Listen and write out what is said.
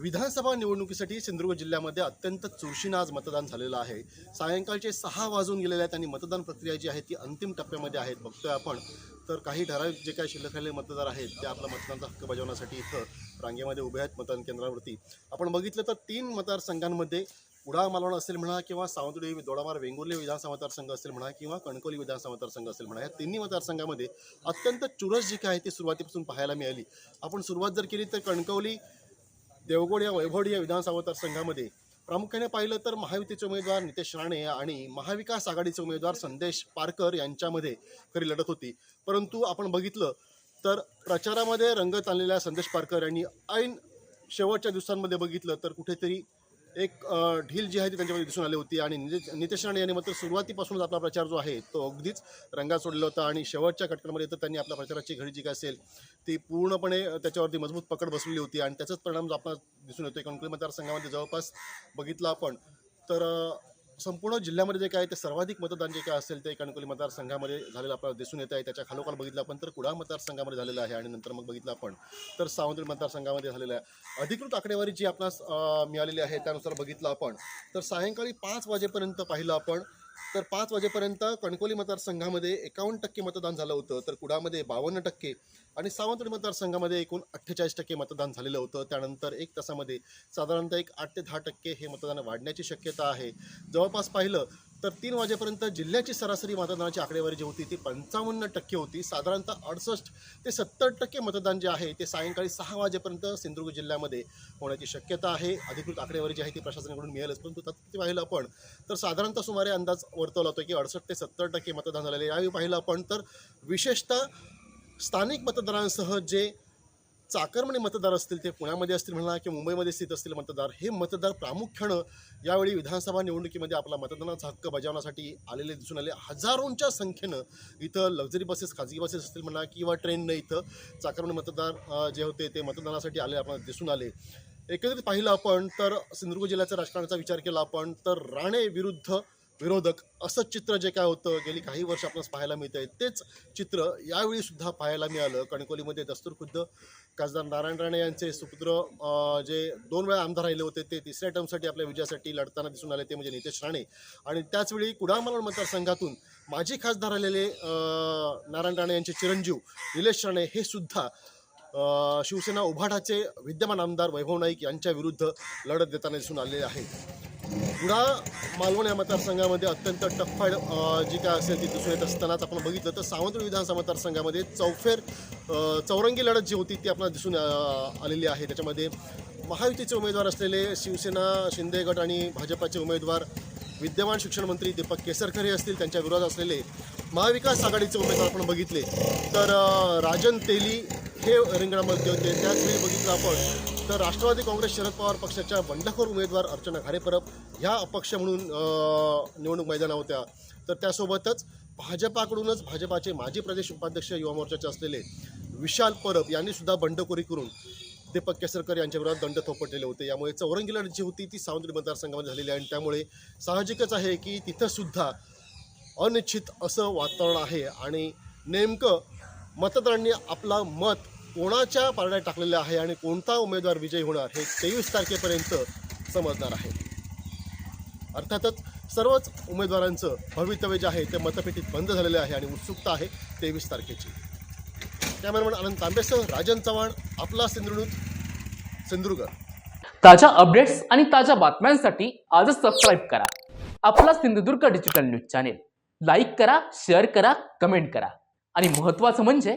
विधानसभा निवडणुकीसाठी सिंधुदुर्ग जिल्ह्यामध्ये अत्यंत चुरशीनं आज मतदान झालेलं आहे. सायंकाळचे सहा वाजून गेलेले आहेत आणि मतदान प्रक्रिया जी आहे ती अंतिम टप्प्यामध्ये आहेत बघतोय आपण. तर काही ठराविक जे काही शिल्लक राहिलेले मतदार आहेत ते आपला मतदानाचा हक्क बजावण्यासाठी इथं रांगेमध्ये उभे आहेत मतदान केंद्रावरती. आपण बघितलं तर तीन मतदारसंघांमध्ये उडा मालवण असेल म्हणा किंवा सावंतवाडी दोडामार वेंगुर्ले विधानसभा मतदारसंघ असेल म्हणा किंवा कणकोली विधानसभा मतदारसंघ असेल म्हणा या तिन्ही मतदारसंघामध्ये अत्यंत चुरस जी काय आहे ती सुरुवातीपासून पाहायला मिळाली. आपण सुरुवात जर केली तर कणकवली देवगड या वैभवडी या विधानसभा मतदारसंघामध्ये प्रामुख्याने पाहिलं तर महायुतीचे उमेदवार नितेश राणे आणि महाविकास आघाडीचे उमेदवार संदेश पारकर यांच्यामध्ये खरी लढत होती. परंतु आपण बघितलं तर प्रचारामध्ये रंगत आणलेल्या संदेश पारकर यांनी ऐन शेवटच्या दिवसांमध्ये बघितलं तर कुठेतरी एक ढील जी आहे ती त्यांच्यामध्ये दिसून आली होती आणि नितेश राणे यांनी मात्र सुरुवातीपासूनच आपला प्रचार जो आहे तो अगदीच रंगात सोडलेला होता आणि शेवटच्या घटकांमध्ये तर त्यांनी आपल्या प्रचाराची घडी जी काय असेल ती पूर्णपणे त्याच्यावरती मजबूत पकड बसलेली होती आणि त्याचाच परिणाम जो आपला दिसून येतो कणकवली मतदारसंघामध्ये जवळपास बघितलं आपण. तर संपूर्ण जिल्ह्यामध्ये जे काय ते सर्वाधिक मतदान जे काय असेल ते कणकोली मतदारसंघामध्ये झालेलं आपल्याला दिसून येत आहे. त्याच्या खालोखाल बघितलं आपण तर कुडाळ मतदारसंघामध्ये झालेलं आहे आणि नंतर मग बघितलं आपण तर सावंतवाडी मतदारसंघामध्ये झालेलं आहे. अधिकृत आकडेवारी जी आपणास मिळालेली आहे त्यानुसार बघितलं आपण. तर सायंकाळी पाच वाजेपर्यंत पाहिलं आपण तर पाच वाजेपर्यंत कणकोली मतदारसंघामध्ये एकावन्न टक्के मतदान झालं होतं तर कुडामध्ये बावन्न टक्के आणि सावंतवाडी मतदारसंघामध्ये एकूण अठ्ठेचाळीस टक्के मतदान झालेलं होतं. त्यानंतर एक तासामध्ये साधारणतः एक आठ ते दहा टक्के हे मतदान वाढण्याची शक्यता आहे. जवळपास पाहिलं तर तीन वाजेपर्यंत जिल्ह्याची सरासरी मतदानाची आकडेवारी जी होती ती पंचावन्न टक्के होती. साधारणतः अडसष्ट ते सत्तर टक्के मतदान जे आहे ते सायंकाळी सहा वाजेपर्यंत सिंधुदुर्ग जिल्ह्यामध्ये होण्याची शक्यता आहे. अधिकृत आकडेवारी जी आहे ती प्रशासनाकडून मिळेलच. परंतु तत्पूर्वी पाहिलं आपण तर साधारणतः सुमारे अंदाज वर्तवला होतो की अडसष्ट ते सत्तर टक्के मतदान झालेले यावेळी पाहिलं आपण तर विशेषतः स्थानिक मतदारांसह जे चाकरमणी मतदार असतील ते पुण्यामध्ये असतील म्हणा किंवा मुंबईमध्ये स्थित असतील मतदार हे मतदार प्रामुख्यानं यावेळी विधानसभा निवडणुकीमध्ये आपला मतदानाचा हक्क बजावण्यासाठी आलेले दिसून आले. हजारोंच्या संख्येनं इथं लक्झरी बसेस खाजगी बसेस असतील म्हणा किंवा ट्रेननं इथं चाकरमणी मतदार जे होते ते मतदानासाठी आले आपल्याला दिसून आले. एकत्रित पाहिलं आपण तर सिंधुदुर्ग जिल्ह्याच्या राजकारणाचा विचार केला आपण तर राणे विरुद्ध विरोधक असं चित्र जे काय होतं गेली काही वर्ष आपल्याला पाहायला मिळत आहे तेच चित्र यावेळी सुद्धा पाहायला मिळालं. कणकोलीमध्ये दस्तूर खुद्द खासदार नारायण राणे यांचे सुपुत्र जे दोन वेळा आमदार राहिले होते ते तिसऱ्या टर्मसाठी आपल्या विजयासाठी लढताना दिसून आले ते म्हणजे नितेश राणे. आणि त्याचवेळी कुडाळ मालवण मतदारसंघातून माजी खासदार आलेले नारायण राणे यांचे चिरंजीव निलेश राणे हे सुद्धा शिवसेना उभाटाचे विद्यमान आमदार वैभव नाईक यांच्या विरुद्ध लढत देताना दिसून आलेले आहे कुडाळ मालवण या मतदारसंघामध्ये अत्यंत टफाईड जी काय असेल ती दिसून येत असतानाच आपण बघितलं तर सावंतवाडी विधानसभा मतदारसंघामध्ये चौफेर चौरंगी लढत जी होती ती आपल्याला दिसून आलेली आहे. त्याच्यामध्ये महायुतीचे उमेदवार असलेले शिवसेना शिंदे गट आणि भाजपाचे उमेदवार विद्यमान शिक्षण मंत्री दीपक केसरकर हे असतील. त्यांच्या विरोधात असलेले महाविकास आघाडीचे उमेदवार आपण बघितले. तर राजन तेली हे रिंगणामध्ये होते. त्याचवेळी बघितलं आपण तर राष्ट्रवादी काँग्रेस शरद पवार पक्षाच्या बंडखोर उमेदवार अर्चना घारेपरब ह्या अपक्ष म्हणून निवडणूक मैदाना होत्या. तर त्यासोबतच भाजपाकडूनच भाजपाचे माजी प्रदेश उपाध्यक्ष युवा मोर्चाचे असलेले विशाल परब यांनी सुद्धा बंडखोरी करून दीपक केसरकर यांच्या विरोधात दंड थोपटलेले होते. यामुळे चौरंगी लढत जी होती ती सावंतवाडी मतदारसंघामध्ये झालेली आहे. आणि त्यामुळे साहजिकच आहे की तिथंसुद्धा अनिश्चित असं वातावरण आहे. आणि नेमकं मतदारांनी आपला मत कोणाच्या पारड्यात टाकलेलं आहे आणि कोणता उमेदवार विजयी होणार हे तेवीस तारखेपर्यंत समजणार आहे. अर्थातच सर्वच उमेदवारांचं भवितव्य जे आहे ते मतपेटीत बंद झालेले आहे आणि उत्सुकता आहे तेवीस तारखेची. कॅमेरामॅन आनंद तांबेसह राजन चव्हाण आपला सिंधुदुर्ग सिंधुदुर्ग. ताज्या अपडेट्स आणि ताज्या बातम्यांसाठी आजच सबस्क्राईब करा. आपला Sindhudurg digital news channel like करा शेअर करा कमेंट करा. आणि महत्त्वाचं म्हणजे